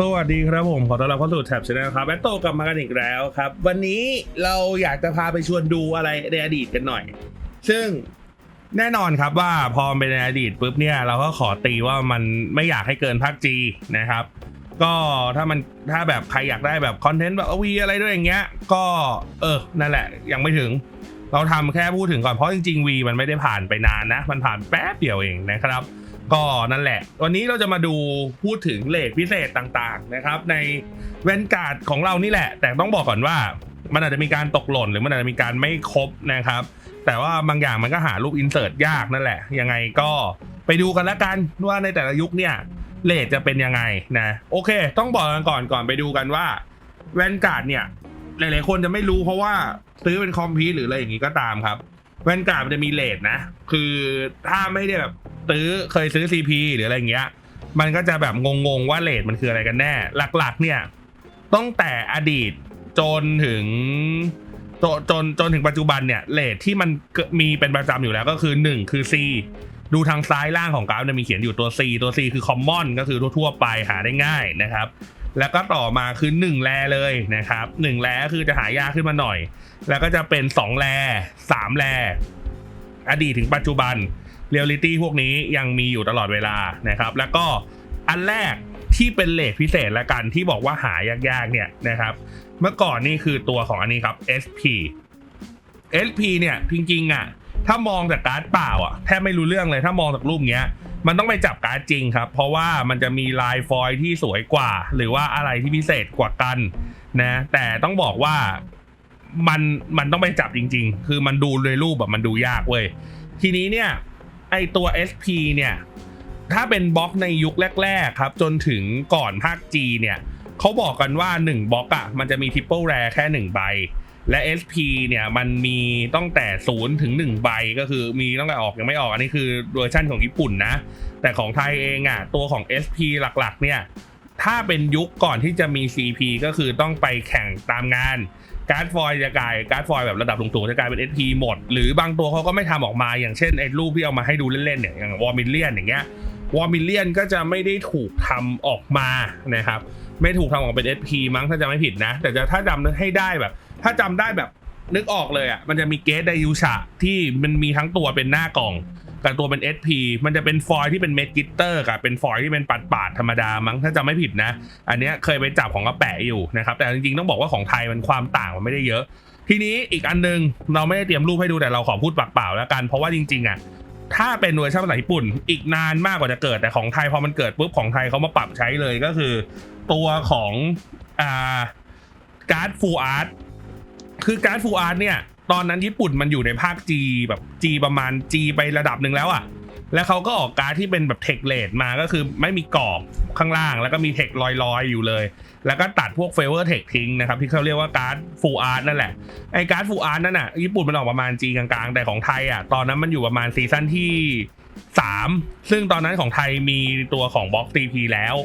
สวัสดีครับผม ขอต้อนรับเข้าสู่แท็บช n แนลครับแบทโตกลับมากันอีกแล้วครับ วันนี้เราอยากจะพาไปชวนดูอะไรในอดีตกันหน่อย ซึ่งแน่นอนครับว่าพอเป็นในอดีตปุ๊บเนี่ย เราก็ขอตีว่ามันไม่อยากให้เกินภาคจีนะครับ ก็ถ้ามันถ้าแบบใครอยากได้แบบคอนเทนต์แบบวีอะไรด้วยอย่างเงี้ย ก็เออนั่นแหละ ยังไม่ถึง เราทำแค่พูดถึงก่อนเพราะจริงๆวีมันไม่ได้ผ่านไปนานนะ มันผ่านแป๊บเดียวเองนะครับ ก็นั่นแหละ วันนี้เราจะมาดูพูดถึงเลทพิเศษต่างๆนะครับ ในเวนการ์ดของเรานี่แหละ แต่ต้องบอกก่อนว่ามันอาจจะมีการตกหล่นหรือมันอาจจะมีการไม่ครบนะครับ แต่ว่าบางอย่างมันก็หารูปอินเสิร์ตยากนั่นแหละ ยังไงก็ไปดูกันล้วกันว่าในแต่ละยุคเนี่ยเลทจะเป็นยังไงนะโอเค ต้องบอกกันก่อนก่อนไปดูกันว่าแวนการ์ดเนี่ยหลายๆคนจะไม่รู้เพราะว่าซื้อเป็นคอมพิวหรืออะไรอย่างนี้ก็ตามครับแวนการ์ดมันจะมีเลทนะ คือถ้าไม่ได้แบบ ซื้อเคยซื้อ CP หรืออะไรเงี้ย มันก็จะแบบงงๆว่าเลทมันคืออะไรกันแน่ หลักๆ เนี่ยตั้งแต่อดีตจนถึงจนจนจนถึงปัจจุบันเนี่ยเลทที่มันมีเป็นประจำอยู่แล้วก็คือ1คือ C ดูทางซ้ายล่างของกราฟเนี่ยมีเขียนอยู่ตัว C ตัว C คือ common ก็คือทั่วๆไปหาได้ง่ายนะครับ แล้วก็ต่อมาคือ 1 แลเลยนะครับ 1 แลก็คือจะหายากขึ้นมาหน่อย แล้วก็จะเป็น 2 แล 3 แล อดีตถึงปัจจุบัน เรียลลิตี้พวกนี้ยังมีอยู่ตลอดเวลานะครับ แล้วก็อันแรกที่เป็นเลทพิเศษละกันที่บอกว่าหายากๆเนี่ยนะครับ เมื่อก่อนนี่คือตัวของอันนี้ครับ SP SP เนี่ยจริงๆอะถ้ามองจากการ์ดเปล่าอะแทบไม่รู้เรื่องเลยถ้ามองจากรูปเนี้ย มันต้องไปจับการ์ดจริงครับ เพราะว่ามันจะมีลายฟอยล์ที่สวยกว่า หรือว่าอะไรที่พิเศษกว่ากันนะแต่ต้องบอกว่ามันมันต้องไปจับจริง ๆ คือมันดูในรูปแบบมันดูยากเว้ยทีนี้เนี่ย ไอตัว SP เนี่ยถ้าเป็นบล็อกในยุคแรก ๆ ครับ จนถึงก่อนภาค G เนี่ยเขาบอกกันว่า 1บล็อกอะ่ะมันจะมีทิปเปิลแรแค่ 1 ใบ และ SP เนี่ยมันมีตั้งแต่0ถึง1ใบก็คือมีตั้งแต่ออกยังไม่ออกอันนี้คือเวอร์ชันของญี่ปุ่นนะ แต่ของไทยเองอะ่ะตัวของ SP หลักๆ เนี่ย ถ้าเป็นยุคก่อนที่จะมี CP ก็คือต้องไปแข่งตามงาน การ์ดฟอยจะกลายการ์ดฟอยแบบระดับสูงๆจะกลายเป็น SP หมด หรือบางตัวเขาก็ไม่ทำออกมาอย่างเช่นไอ้รูปที่เอามาให้ดูเล่นๆเนี่ยอย่างวอร์มิเลียนอย่างเงี้ยวอร์มิเลียนก็จะไม่ได้ถูกทำออกมานะครับไม่ถูกทำออกเป็น SP มั้งถ้าจะไม่ผิดนะ แต่จะถ้าจำให้ได้แบบ ถ้าจำได้แบบนึกออกเลยอะมันจะมีเกสไดยูชะที่มันมีทั้งตัวเป็นหน้ากล่อง กับตัวเป็น SP มันจะเป็นฟอยล์ที่เป็นเมดกิตเตอร์กับเป็นฟอยล์ที่เป็นปัดปาดๆธรรมดามั้งถ้าจำไม่ผิดนะ อันเนี้ยเคยไปจับของกระแปะอยู่นะครับ แต่จริงๆต้องบอกว่าของไทยมันความต่างมันไม่ได้เยอะ ทีนี้อีกอันนึงเราไม่ได้เตรียมรูปให้ดูแต่เราขอพูดปากเปล่าแล้วกัน เพราะว่าจริงๆอะถ้าเป็นเวอร์ชันภาษาญี่ปุ่น อีกนานมากกว่าจะเกิดแต่ของไทยพอมันเกิดปุ๊บของไทยเขามาปรับใช้เลยก็คือ ตัวของอ่าการ์ดฟูอาร์ตคือการ์ดฟูอาร์ตเนี่ย ตอนนั้นญี่ปุ่นมันอยู่ในภาค G แบบ G ประมาณ G ไประดับหนึ่งแล้วอะ่ะ แล้วเขาก็ออกการ์ดที่เป็นแบบเทคเลดมาก็คือไม่มีกรอบข้างล่าง แล้วก็มีเทคลอยๆ อยู่เลย แล้วก็ตัดพวกเฟเวอร์เทคทิ้งนะครับ ที่เขาเรียกว่าการ์ดฟูอาร์ตนั่นแหละ ไอ้การ์ดฟูอาร์ตนั่นน่ะญี่ปุ่นมันออกประมาณ G กลางๆ แต่ของไทยอะตอนนั้นมันอยู่ประมาณซีซั่นที่ 3 ซึ่งตอนนั้นของไทยมีตัวของบล็อก CP แล้ว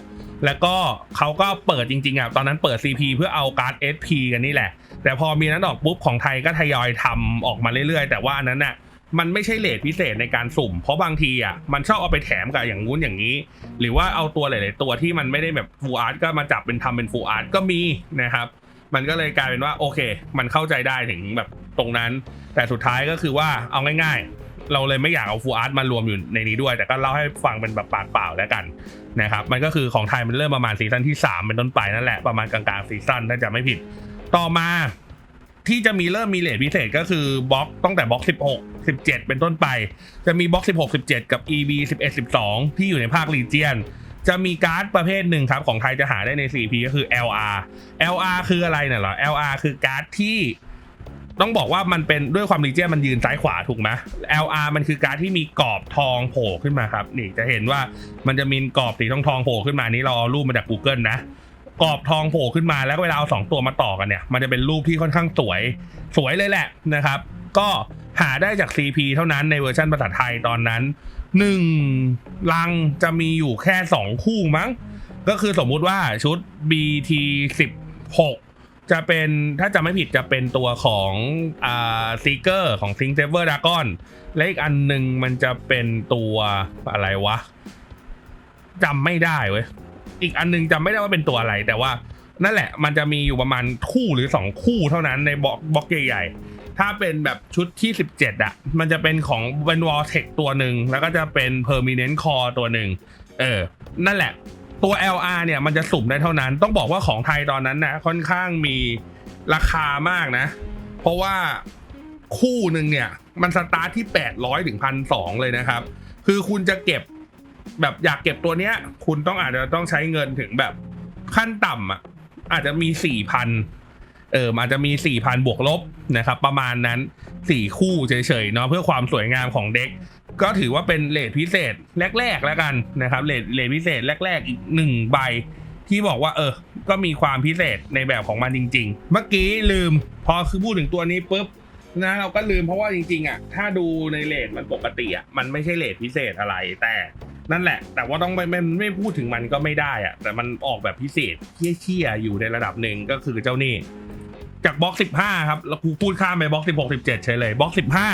แล้วก็เขาก็เปิดจริงๆอะตอนนั้นเปิด CP เพื่อเอาการ์ด SP กันนี่แหละ แต่พอมีนั้นออกปุ๊บของไทยก็ทยอยทำออกมาเรื่อยๆ แต่ว่าอันนั้นน่ะมันไม่ใช่เลทพิเศษในการสุ่ม เพราะบางทีอะมันชอบเอาไปแถมกับอย่างงู้นอย่างนี้ หรือว่าเอาตัวหลาย ๆ ตัวที่มันไม่ได้แบบฟูอาร์ตก็มาจับเป็นทำเป็นฟูอาร์ตก็มีนะครับ มันก็เลยกลายเป็นว่าโอเค มันเข้าใจได้ถึงแบบตรงนั้น แต่สุดท้ายก็คือว่าเอาง่าย ๆ เราเลยไม่อยากเอาฟูอาร์ตมารวมอยู่ในนี้ด้วย แต่ก็เล่าให้ฟังเป็นแบบปากเปล่าแล้วกันนะครับมันก็คือของไทยมันเริ่มประมาณซีซั่นที่ 3 เป็นต้นไปนั่นแหละประมาณกลางๆซีซั่นถ้าจะไม่ผิด ต่อมาที่จะมีเริ่มมีเลทพิเศษก็คือบล็อกตั้งแต่บล็อก 16 17 เป็นต้นไป จะมีบล็อก 16 17 กับ EB 11 12 ที่อยู่ในภาคลีเจียน จะมีการ์ดประเภทหนึ่งครับ ของไทยจะหาได้ใน 4P ก็คือ LR LR คืออะไรเนี่ยเหรอ LR คือการ์ดที่ต้องบอกว่ามันเป็นด้วยความรีเจียนมันยืนซ้ายขวาถูกไหม LR มันคือการที่มีกรอบทองโผล่ขึ้นมาครับ นี่จะเห็นว่ามันจะมีกรอบสีทองทองโผล่ขึ้นมานี่เราเอารูปมาจาก Google นะ กรอบทองโผล่ขึ้นมาแล้วเวลาเอาสองตัวมาต่อกันเนี่ย มันจะเป็นรูปที่ค่อนข้างสวย สวยเลยแหละนะครับ ก็หาได้จาก CP เท่านั้นในเวอร์ชันภาษาไทยตอนนั้นหนึ่งลังจะมีอยู่แค่2คู่มั้ง ก็คือสมมุติว่าชุด BT 16จะเป็นถ้าจะไม่ผิดจะเป็นตัวของอ่าซีเกอร์ของ Think Saver Dragon และอีกอันหนึ่งมันจะเป็นตัวอะไรวะจำไม่ได้เว้ย อีกอันนึงจำไม่ได้ว่าเป็นตัวอะไร แต่ว่านั่นแหละ มันจะมีอยู่ประมาณคู่หรือ 2 คู่เท่านั้นในบล็อกบล็อกใหญ่ๆ ถ้าเป็นแบบชุดที่ 17อะ มันจะเป็นของเป็นวอลเทคตัวหนึ่ง แล้วก็จะเป็น permanent core ตัวหนึ่ง เออ นั่นแหละ ตัว LR เนี่ยมันจะสุ่มได้เท่านั้น ต้องบอกว่าของไทยตอนนั้นนะค่อนข้างมีราคามากนะ เพราะว่าคู่หนึ่งเนี่ย มันสตาร์ทที่ 800ถึงพันสเลยนะครับ คือคุณจะเก็บ แบบอยากเก็บตัวเนี้ย คุณต้องอาจจะต้องใช้เงินถึงแบบขั้นต่ำอะอาจจะมีสี่พันเอออาจจะมีสี่พันบวกลบนะครับ ประมาณนั้นสี่คู่เฉยๆเนาะเพื่อความสวยงามของเด็ก ก็ถือว่าเป็นเลทพิเศษแรกๆแล้วกันนะครับเลทเลทพิเศษแรก ๆ อีกหนึ่งใบที่บอกว่าเออ ก็มีความพิเศษในแบบของมันจริง ๆ เมื่อกี้ลืมพอคือพูดถึงตัวนี้ปุ๊บนะเราก็ลืมเพราะว่าจริงๆอะถ้าดูในเลทมันปกติอะมันไม่ใช่เลทพิเศษอะไรแต่ นั่นแหละ แต่ว่าต้องไม่ไม่ไม่พูดถึงมันก็ไม่ได้อะแต่มันออกแบบพิเศษเที่ยๆอยู่ในระดับหนึ่งก็คือเจ้านี่ จากบล็อกสิบห้าครับ แล้วกูพูดข้ามไปบล็อกสิบหกสิบเจ็ดเฉยเลยบล็อกสิบห้า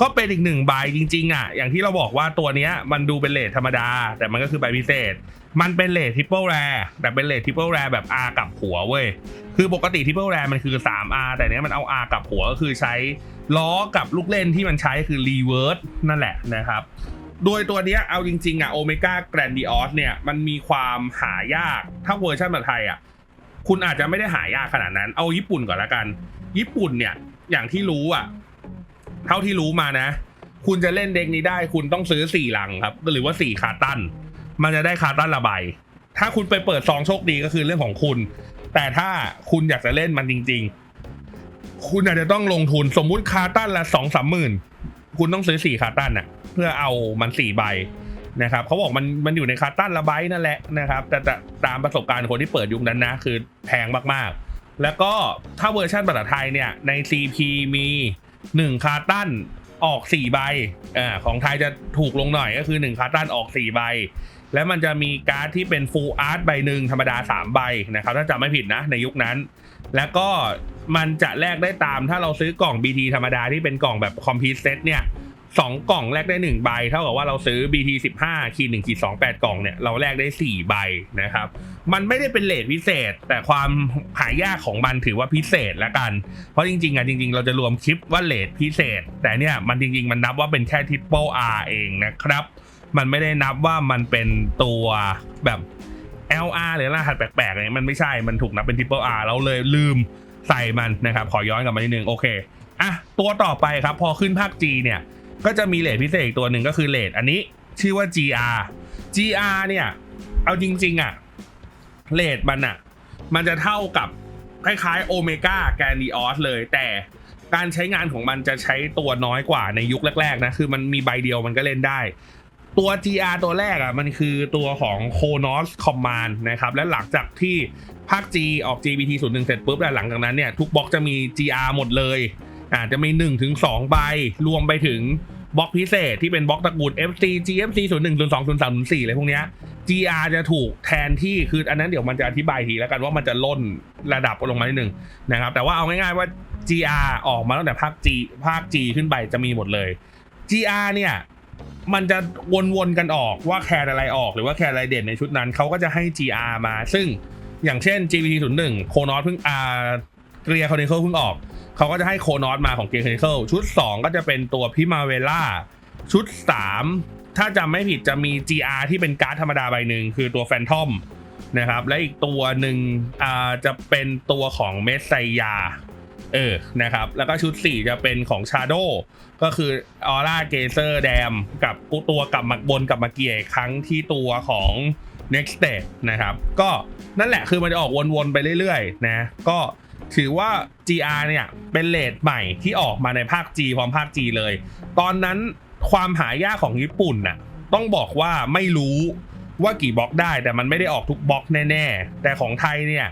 ก็เป็นอีกหนึ่งใบจริงๆอะอย่างที่เราบอกว่าตัวเนี้ยมันดูเป็นเลทธรรมดา แต่มันก็คือใบพิเศษ มันเป็นเลททริปเปิลแรแต่เป็นเลททริปเปิลแรแบบ R กับหัวเว้ยคือปกติทริปเปิลแรมันคือ 3R แต่เนี้ยมันเอา R กับหัวก็คือใช้ล้อกับลูกเล่นที่มันใช้คือรีเวิร์สนั่นแหละนะครับ โดยตัวเนี้ยเอาจริงๆอะโอเมก้าแกรนดิออสเนี่ยมันมีความหายาก ถ้าเวอร์ชันแบบไทยอะคุณอาจจะไม่ได้หายากขนาดนั้น เอาญี่ปุ่นก่อนละกัน ญี่ปุ่นเนี่ยอย่างที่รู้อะ เท่าที่รู้มานะ คุณจะเล่นเด็กนี้ได้ คุณต้องซื้อสี่ลังครับ หรือว่าสี่คาตัน มันจะได้คาตันละใบ ถ้าคุณไปเปิดซองโชคดีก็คือเรื่องของคุณ แต่ถ้าคุณอยากจะเล่นมันจริง ๆ คุณอาจจะต้องลงทุนสมมุติคาตันละสองสามหมื่น คุณต้องซื้อสี่คาตันน่ะ เพื่อเอามันสี่ใบนะครับเขาบอกมันมันอยู่ในคาตันละใบนั่นแหละนะครับแต่แต่ตามประสบการณ์คนที่เปิดยุคนั้นนะ คือแพงมากๆ แล้วก็ถ้าเวอร์ชันภาษาไทยเนี่ยใน CP มี 1 คาตันออก 4 ใบอ่าของไทยจะถูกลงหน่อยก็คือ 1 คาตันออก 4 ใบ แล้วมันจะมีการ์ดที่เป็น full art ใบหนึ่งธรรมดา 3 ใบนะครับถ้าจำไม่ผิดนะในยุคนั้น แล้วก็ มันจะแลกได้ตามถ้าเราซื้อกล่อง BT ธรรมดาที่เป็นกล่องแบบ complete set เนี่ยสองกล่องแลกได้1ใบ เท่ากับว่าเราซื้อ BT 15ขีด1ขีด2 8กล่องเนี่ยเราแลกได้4ใบนะครับ มันไม่ได้เป็นเลทพิเศษ แต่ความหายากของมันถือว่าพิเศษแล้วกัน เพราะจริงๆอะจริง ๆ เราจะรวมคลิปว่าเลทพิเศษ แต่เนี่ยมันจริง ๆ มันนับว่าเป็นแค่ทิปเปิล R เองนะครับ มันไม่ได้นับว่ามันเป็นตัวแบบ LR หรือรหัสแปลกๆเนี่ยมันไม่ใช่ มันถูกนับเป็น Triple R เราเลยลืม ใส่มันนะครับ ขอย้อนกลับมานิดนึงโอเคอะตัวต่อไปครับ พอขึ้นภาค G เนี่ยก็จะมีเลทพิเศษอีกตัวหนึ่งก็คือเลทอันนี้ชื่อว่า GR GR เนี่ย เอาจริง ๆอะเลทมันอะ มันจะเท่ากับคล้ายๆโอเมก้าแกนดีออสเลย แต่การใช้งานของมันจะใช้ตัวน้อยกว่าในยุคแรกๆนะคือมันมีใบเดียวมันก็เล่นได้ ตัว GR ตัวแรกอะมันคือตัวของ Konos Command นะครับและหลังจากที่ ภาค G ออก GBT 0 1เสร็จปุ๊บแล้วหลังจากนั้นเนี่ยทุกบล็อกจะมี GR หมดเลยอาจจะมี1ถึง2ใบรวมไปถึงบล็อกพิเศษที่เป็นบล็อกตระกูล FC GFC 0 1 0 2 0 3 0 4อะไรพวกเนี้ย GR จะถูกแทนที่คืออันนั้นเดี๋ยวมันจะอธิบายทีแล้วกันว่ามันจะล่นระดับลงมานิดนึงนะครับแต่ว่าเอาง่ายๆว่า GR ออกมาตั้งแต่ภาค G ภาค G ขึ้นไปจะมีหมดเลย GR เนี่ยมันจะวนๆกันออกว่าแคร์อะไรออกหรือว่าแคร์อะไรเด่นในชุดนั้นเขาก็จะให้ GR มาซึ่ง อย่างเช่น GPT 0 1โคนอสเพิ่งอาเกียร์คอนิเคิลเพิ่งออก เขาก็จะให้โคนอสมาของเกียร์คอนิเคิลชุด 2 ก็จะเป็นตัวพิมาเวล่าชุด 3 ถ้าจำไม่ผิดจะมี GR ที่เป็นการ์ดธรรมดาใบหนึ่งคือตัวแฟนทอมนะครับ และอีกตัวหนึ่งอ่าจะเป็นตัวของเมสไซยาเออ นะครับ แล้วก็ชุด 4 จะเป็นของ Shadow ก็คือออร่าเกเซอร์แดม กับตัวกลับมาบนกลับมาเกียร์ครั้งที่ตัวของ Next Stage นะครับ ก็นั่นแหละคือมันจะออกวนๆไปเรื่อยๆนะก็ถือว่า GR เนี่ยเป็นเลทใหม่ที่ออกมาในภาค G พร้อมภาค G เลย ตอนนั้นความหายากของญี่ปุ่นน่ะต้องบอกว่าไม่รู้ว่ากี่บล็อกได้แต่มันไม่ได้ออกทุกบล็อกแน่ๆ แต่ของไทยเนี่ย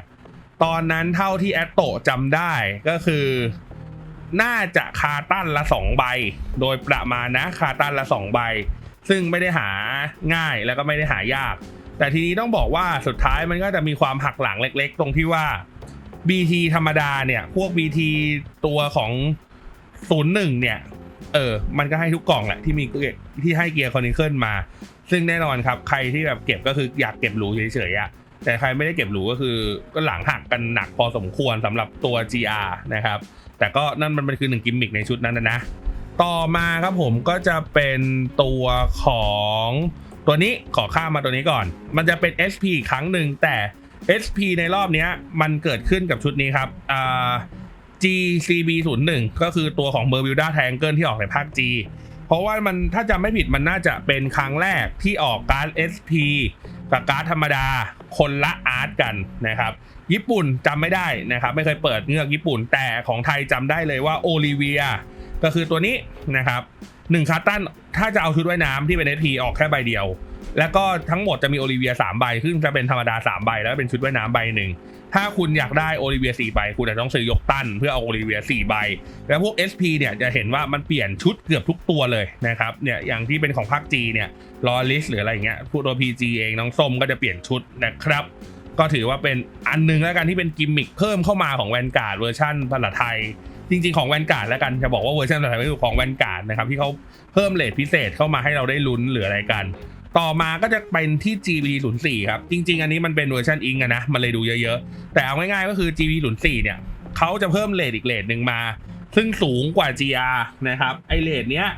ตอนนั้นเท่าที่แอตโตจำได้ก็คือ น่าจะคาตันละสองใบ โดยประมาณนะคาตันละสองใบ ซึ่งไม่ได้หาง่ายแล้วก็ไม่ได้หายาก แต่ทีนี้ต้องบอกว่าสุดท้ายมันก็จะมีความหักหลังเล็กๆ ตรงที่ว่า BT ธรรมดาเนี่ย พวก BT ตัวของ01เนี่ย เออ มันก็ให้ทุกกล่องแหละที่มีที่ให้เกียร์คอนิเคิลมา ซึ่งแน่นอนครับ ใครที่แบบเก็บก็คืออยากเก็บหรูเฉยๆอะแต่ใครไม่ได้เก็บหรูก็คือก็หลังหักกันหนักพอสมควรสำหรับตัว GR นะครับ แต่ก็นั่นมันเป็นคือหนึ่งกิมมิกในชุดนั้นนะนะต่อมาครับผมก็จะเป็นตัวของ ตัวนี้ขอข้ามมาตัวนี้ก่อน มันจะเป็น SP อีกครั้งหนึ่งแต่ SP ในรอบนี้มันเกิดขึ้นกับชุดนี้ครับอ่า GCB 0 1ก็คือตัวของ Bermuda Triangle ที่ออกในภาค G เพราะว่ามันถ้าจำไม่ผิดมันน่าจะเป็นครั้งแรกที่ออกการ์ด SP กับการ์ดธรรมดาคนละอาร์ตกันนะครับ ญี่ปุ่นจำไม่ได้นะครับ ไม่เคยเปิดเงือกญี่ปุ่นแต่ของไทยจำได้เลยว่าโอลิเวีย ก็คือตัวนี้นะครับหนึ่งคาร์ตันถ้าจะเอาชุดว่ายน้ำที่เป็น SP ออกแค่ใบเดียว แล้วก็ทั้งหมดจะมีโอลิเวีย3ใบซึ่งจะเป็นธรรมดา3ใบแล้วเป็นชุดว่ายน้ำใบหนึ่งถ้าคุณอยากได้โอลิเวีย4ใบคุณจะต้องซื้อยกตั้นเพื่อเอาโอลิเวีย4ใบ แล้วพวก SP เนี่ยจะเห็นว่ามันเปลี่ยนชุดเกือบทุกตัวเลยนะครับเนี่ยอย่างที่เป็นของภาค G เนี่ยลอริสหรืออะไรอย่างเงี้ยพวกตัว PG เองน้องส้มก็จะเปลี่ยนชุดนะครับก็ถือว่าเป็นอันหนึงแล้วกันที่เป็นกิมมิคเพิ่มเข้ามาของแวนการ์ดเวอร์ชันภาษาไทย จริงๆของแวนการ์ดแล้วกันจะบอกว่าเวอร์ชันภาษาไทยไม่ถูของแวนการ์ดนะครับที่เขาเพิ่มเลทพิเศษเข้ามาให้เราได้ลุ้นหรืออะไรกัน ต่อมาก็จะเป็นที่ GB 0 4ครับจริง ๆ อันนี้มันเป็นเวอร์ชันอิงอะนะมันเลยดูเยอะๆ แต่เอาง่ายๆก็คือ GB 0 4เนี่ยเขาจะเพิ่มเลทอีกเลทหนึ่งมา ซึ่งสูงกว่า GR นะครับไอเลทเนี้ย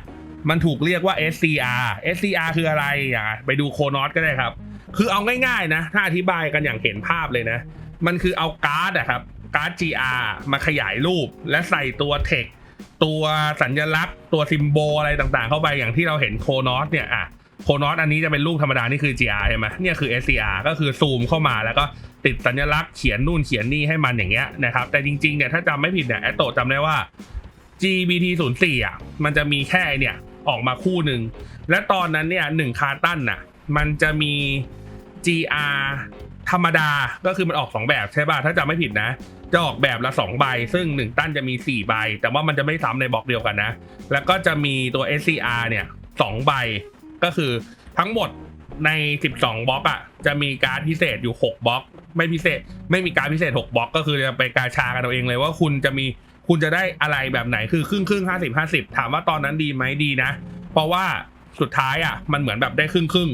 มันถูกเรียกว่า SCR SCR คืออะไรอะไปดูโคนอสก็ได้ครับ คือเอาง่ายๆนะ ถ้าอธิบายกันอย่างเห็นภาพเลยนะ มันคือเอาการ์ดอะครับ การ์ด GR มาขยายรูป และใส่ตัวเทคตัวสัญลักษณ์ ตัวซิมโบลอะไรต่างๆ เข้าไปอย่างที่เราเห็นโคนอสเนี่ยอะโคนอสอันนี้จะเป็นรูปธรรมดา นี่คือ GR ใช่ไหมเนี่ยคือ SCR ก็คือซูมเข้ามาแล้วก็ติดสัญลักษณ์เขียนนู่นเขียนนี่ให้มันอย่างเงี้ยนะครับ แต่จริงๆเนี่ยถ้าจำไม่ผิดเนี่ยแอตโตจำได้ว่า GBT 0 4อะมันจะมีแค่เนี่ยออกมาคู่หนึ่ง และตอนนั้นเนี่ยหนึ่งคาร์ตันน่ะมันจะมี GR ธรรมดาก็คือมันออก 2 แบบใช่ป่ะ ถ้าจำไม่ผิดนะ จะออกแบบละ2ใบ ซึ่ง 1 ตั้นจะมี 4 ใบ แต่ว่ามันจะไม่ซ้ำในบล็อกเดียวกันนะ แล้วก็จะมีตัว SCR เนี่ย2ใบ ก็คือทั้งหมดใน 12 บล็อกอะ จะมีการพิเศษอยู่ 6 บล็อก ไม่พิเศษ ไม่มีการพิเศษ 6 บล็อก ก็คือจะไปกาชากันเอาเองเลยว่าคุณจะมีคุณจะได้อะไรแบบไหนคือครึ่งครึ่งห้าสิบห้าสิบถามว่าตอนนั้นดีไหมดีนะ เพราะว่าสุดท้ายอะ มันเหมือนแบบได้ครึ่งครึ่ง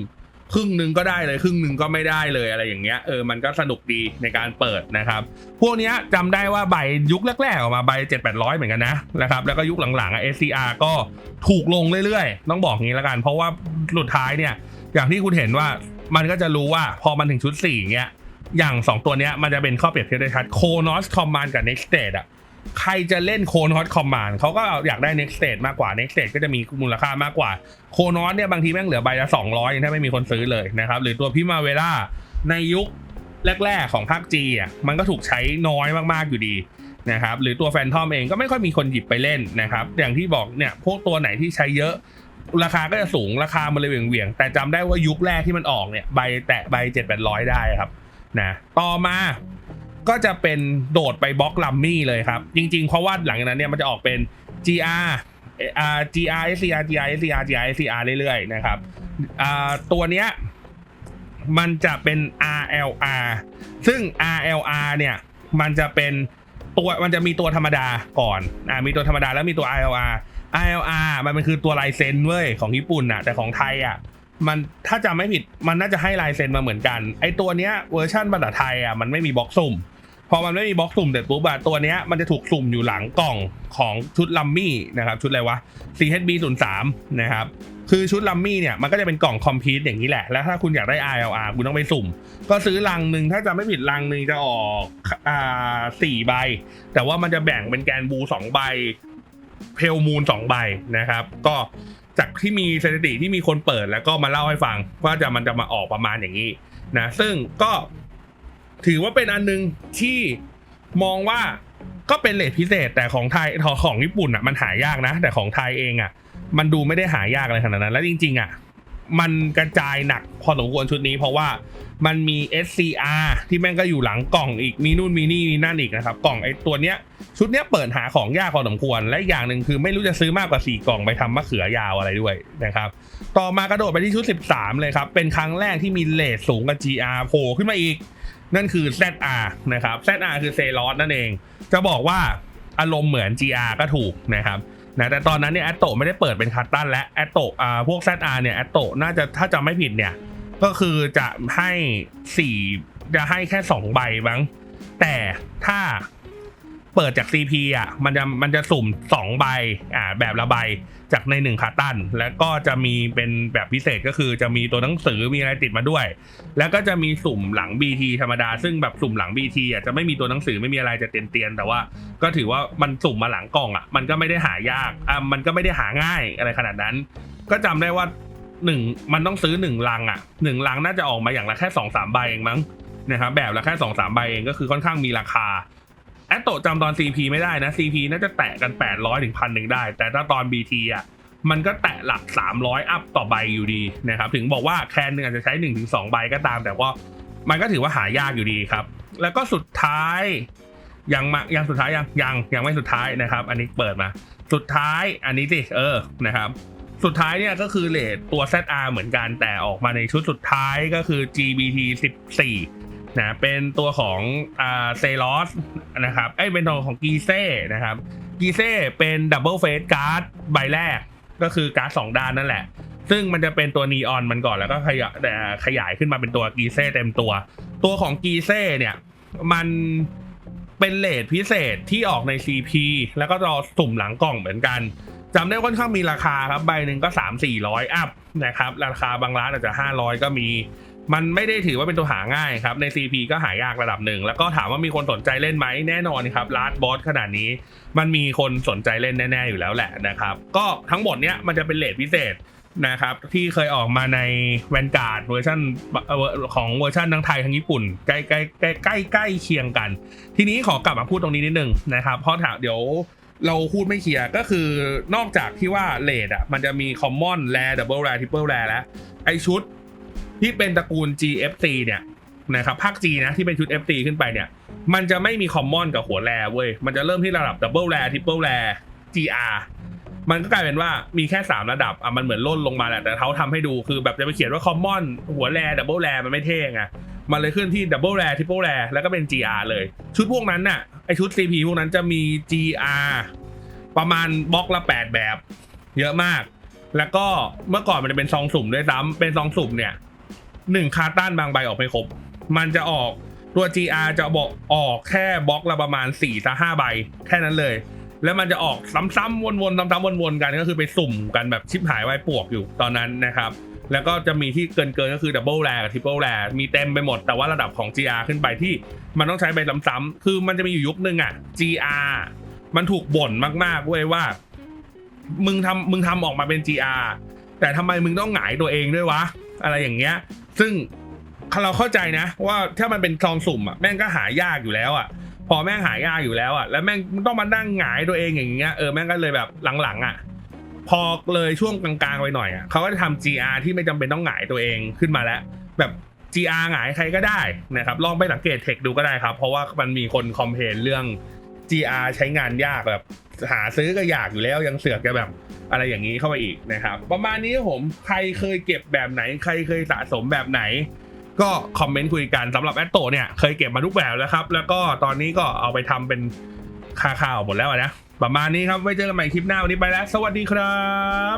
ครึ่งหนึ่งก็ได้เลยครึ่งหนึ่งก็ไม่ได้เลยอะไรอย่างเงี้ยเออมันก็สนุกดีในการเปิดนะครับ พวกเนี้ยจำได้ว่าใบยุคแรกๆออกมาใบเจ็ดแปดร้อยเหมือนกันนะนะครับแล้วก็ยุคหลังๆอะ SCR ก็ถูกลงเรื่อยๆ ต้องบอกงี้แล้วกัน เพราะว่าสุดท้ายเนี่ยอย่างที่คุณเห็นว่ามันก็จะรู้ว่าพอมันถึงชุด4เงี้ยอย่าง 2 ตัวเนี้ยมันจะเป็นข้อเปรียบเทียบได้ชัดโคนอสคอมมานกับ next stage อะ ใครจะเล่นโคนอสคอมมานเขาก็อยากได้ next stage มากกว่า next stage ก็จะมีมูลค่ามากกว่า โคนอสเนี่ยบางทีแม่งเหลือใบละ200ยังถ้าไม่มีคนซื้อเลยนะครับ หรือตัวพิมาเวล่าในยุคแรก ๆ ของภาค G อะมันก็ถูกใช้น้อยมากๆอยู่ดีนะครับหรือตัวแฟนทอมเองก็ไม่ค่อยมีคนหยิบไปเล่นนะครับ อย่างที่บอกเนี่ยพวกตัวไหนที่ใช้เยอะ ราคาก็จะสูงราคามันเลยเหวี่ยงๆแต่จำได้ว่ายุคแรกที่มันออกเนี่ยใบแตะใบเจ็ดแปดร้อยได้ครับนะต่อมา ก็จะเป็นโดดไปบล็อกลัมมี่เลยครับ จริง ๆ เพราะว่าหลังจากนั้นเนี่ยมันจะออกเป็น GR อ่า GR SCR GR SCR GR SCR เรื่อยๆนะครับอ่าตัวเนี้ยมันจะเป็น RLR ซึ่ง RLR เนี่ยมันจะเป็นตัวมันจะมีตัวธรรมดาก่อนอ่ามีตัวธรรมดาแล้วมีตัว ILR ILR มันเป็นคือตัวลายเซ็นเว้ยของญี่ปุ่นน่ะแต่ของไทยอะมันถ้าจำไม่ผิดมันน่าจะให้ลายเซ็นมาเหมือนกัน ไอตัวเนี้ยเวอร์ชันภาษาไทยอะมันไม่มีบล็อกสุ่ม พอมันไม่มีบล็อกสุ่มเสร็จปุ๊บอะตัวเนี้ยมันจะถูกสุ่มอยู่หลังกล่องของชุดลัมมี่นะครับ ชุดอะไรวะ CHB 0 3นะครับ คือชุดลัมมี่เนี่ยมันก็จะเป็นกล่องคอมพิวต์อย่างนี้แหละ แล้วถ้าคุณอยากได้ ILR คุณต้องไปสุ่ม ก็ซื้อลังหนึ่งถ้าจำไม่ผิดลังหนึ่งจะออกอ่าสี่ใบ แต่ว่ามันจะแบ่งเป็นแกนบูสองใบ เพลมูลสองใบนะครับ ก็จากที่มีสถิติที่มีคนเปิดแล้วก็มาเล่าให้ฟังว่าจะมันจะมาออกประมาณอย่างนี้นะซึ่งก็ ถือว่าเป็นอันหนึงที่มองว่าก็เป็นเลทพิเศษ แต่ของไทยของญี่ปุ่นอะมันหายากนะ แต่ของไทยเองอะ มันดูไม่ได้หายากอะไรขนาดนั้น แล้วจริง ๆ อะ มันกระจายหนักพอสมควรชุดนี้ เพราะว่ามันมี SCR ที่แม่งก็อยู่หลังกล่องอีกมีนู่นมีนี่มีนั่นอีกนะครับ กล่องไอ้ตัวเนี้ย ชุดเนี้ยเปิดหาของยากพอสมควร และอย่างหนึ่งคือไม่รู้จะซื้อมากกว่า 4 กล่องไปทำมะเขือยาวอะไรด้วยนะครับ ต่อมากระโดดไปที่ชุด 13 เลยครับ เป็นครั้งแรกที่มีเลทสูงกับ GR โผล่ขึ้นมาอีก นั่นคือ ZR นะครับ ZR คือเซรอสนั่นเอง จะบอกว่าอารมณ์เหมือน GR ก็ถูกนะครับนะแต่ตอนนั้นเนี่ยแอตโตไม่ได้เปิดเป็นคัตตันและแอตโตอ่าพวก ZR เนี่ยแอตโตน่าจะถ้าจำไม่ผิดเนี่ย ก็คือจะให้สี่จะให้แค่สองใบมั้งแต่ถ้าเปิดจาก CP อะมันจะมันจะสุ่มสองใบอ่าแบบละใบ จากในหนึ่งคาตันแล้วก็จะมีเป็นแบบพิเศษก็คือจะมีตัวหนังสือมีอะไรติดมาด้วย แล้วก็จะมีสุ่มหลัง BT ธรรมดา ซึ่งแบบสุ่มหลัง BT อะจะไม่มีตัวหนังสือไม่มีอะไรจะเตียนๆแต่ว่า ก็ถือว่ามันสุ่มมาหลังกล่องอะ มันก็ไม่ได้หายากอะมันก็ไม่ได้หาง่ายอะไรขนาดนั้น ก็จำได้ว่าหนึ่งมันต้องซื้อหนึ่งลังอะหนึ่งลังน่าจะออกมาอย่างละแค่สองสามใบเองมั้งนะครับแบบละแค่สองสามใบเองก็คือค่อนข้างมีราคา แอตโตจำตอน CP ไม่ได้นะ CP น่าจะแตะกัน 800ถึงพันหนึ่งได้ แต่ถ้าตอน BT อะมันก็แตะหลัก 300 อัพต่อใบอยู่ดีนะครับถึงบอกว่าแคนหนึ่งอาจจะใช้ 1-2 ใบก็ตาม แต่ว่ามันก็ถือว่าหายากอยู่ดีครับ แล้วก็สุดท้ายยังมายังสุดท้ายยังยังยังไม่สุดท้ายนะครับ อันนี้เปิดมา สุดท้ายอันนี้สิเออนะครับสุดท้ายเนี่ยก็คือเลทตัว ZR เหมือนกันแต่ออกมาในชุดสุดท้ายก็คือ GBT 14 นะเป็นตัวของอ่าเซลอสนะครับเอ้เป็นตัวของกีเซ่นะครับกีเซ่เป็นดับเบิลเฟสการ์ดใบแรกก็คือการ์ดสองด้านนั่นแหละ ซึ่งมันจะเป็นตัวนีออนมันก่อนแล้วก็ขยายขยายขึ้นมาเป็นตัวกีเซ่เต็มตัว ตัวของกีเซ่เนี่ยมันเป็นเลทพิเศษที่ออกใน CP แล้วก็รอสุ่มหลังกล่องเหมือนกันจำได้ค่อนข้างมีราคาครับใบหนึ่งก็สามสี่ร้อยอัพนะครับ ราคาบางร้านอาจจะห้าร้อยก็มี มันไม่ได้ถือว่าเป็นตัวหาง่ายครับใน CP ก็หายากระดับหนึ่ง แล้วก็ถามว่ามีคนสนใจเล่นไหมแน่นอนครับลาร์ดบอสขนาดนี้ มันมีคนสนใจเล่นแน่ ๆ อยู่แล้วแหละนะครับ ก็ทั้งหมดเนี้ยมันจะเป็นเลทพิเศษนะครับที่เคยออกมาในแวนการ์ดเวอร์ชันของเวอร์ชันทั้งไทยทั้งญี่ปุ่น ใกล้ใกล้ใกล้ใกล้ใกล้เคียงกัน ทีนี้ขอกลับมาพูดตรงนี้นิดนึงนะครับเพราะถามเดี๋ยวเราพูดไม่เคลียร์ก็คือนอกจากที่ว่าเลดอะมันจะมีคอมมอนแรดับเบิลแรทริปเปิลแรแล้วไอชุด ที่เป็นตระกูล GFC เนี่ยนะครับภาค G นะที่เป็นชุด FT ขึ้นไปเนี่ย มันจะไม่มีคอมมอนกับหัวแรเว้ย มันจะเริ่มที่ระดับดับเบิลแรทริปเปิลแร GR มันก็กลายเป็นว่ามีแค่ 3 ระดับอะมันเหมือนล่นลงมาแหละแต่เขาทำให้ดูคือแบบจะไปเขียนว่าคอมมอนหัวแรดับเบิลแรมันไม่เท่ไงมันเลยขึ้นที่ดับเบิลแรทริปเปิลแรแล้วก็เป็น GR เลย ชุดพวกนั้นน่ะไอชุด CP พวกนั้นจะมี GR ประมาณบล็อกละ 8 แบบ เยอะมาก แล้วก็เมื่อก่อนมันจะเป็นซองสุ่มด้วยซ้ำเป็นซองสุ่มเนี่ย หนึ่งคาร์ตันบางใบออกไม่ครบ มันจะออกตัว GR จะบอกออกแค่บล็อกละประมาณ4ี่ถึงห้าใบแค่นั้นเลย แล้วมันจะออกซ้ำๆวนๆซ้ำๆวนๆกันก็คือไปสุ่มกันแบบชิบหายไว้ปวกอยู่ตอนนั้นนะครับแล้วก็จะมีที่เกินเกินๆก็คือดับเบิลแรกับทริปเปิลแรมีเต็มไปหมดแต่ว่าระดับของ GR ขึ้นไปที่มันต้องใช้ใบซ้ำๆคือมันจะมีอยู่ยุคนึงอะ GR มันถูกบ่นมากๆเว้ยว่า มึงทำมึงทำออกมาเป็น GR แต่ทำไมมึงต้องหงายตัวเองด้วยวะ อะไรอย่างเงี้ย ซึ่งเราเข้าใจนะ ว่าถ้ามันเป็นซองสุ่มอะแม่งก็หายากอยู่แล้วอะ พอแม่งหายากอยู่แล้วอะแล้วแม่งต้องมานั่งหงายตัวเองอย่างเงี้ยเออแม่งก็เลยแบบหลังๆอะพอเลยช่วงกลางๆไปหน่อยอะเขาก็จะทำ GR ที่ไม่จำเป็นต้องหงายตัวเองขึ้นมาแล้ว แบบ GR หงายใครก็ได้นะครับลองไปสังเกตเทคดูก็ได้ครับ เพราะว่ามันมีคนคอมเพลนเรื่อง GR ใช้งานยากแบบ หาซื้อก็อยากอยู่แล้วยังเสือกจะแบบอะไรอย่างนี้เข้ามาอีกนะครับ ประมาณนี้ผมใครเคยเก็บแบบไหน ใครเคยสะสมแบบไหน ก็คอมเมนต์คุยกันสำหรับแอตโตเนี่ยเคยเก็บมาทุกแบบแล้วครับ แล้วก็ตอนนี้ก็เอาไปทำเป็นค่าข้าวหมดแล้วนะประมาณนี้ครับไว้เจอกันใหม่คลิปหน้าวันนี้ไปแล้ว สวัสดีครับ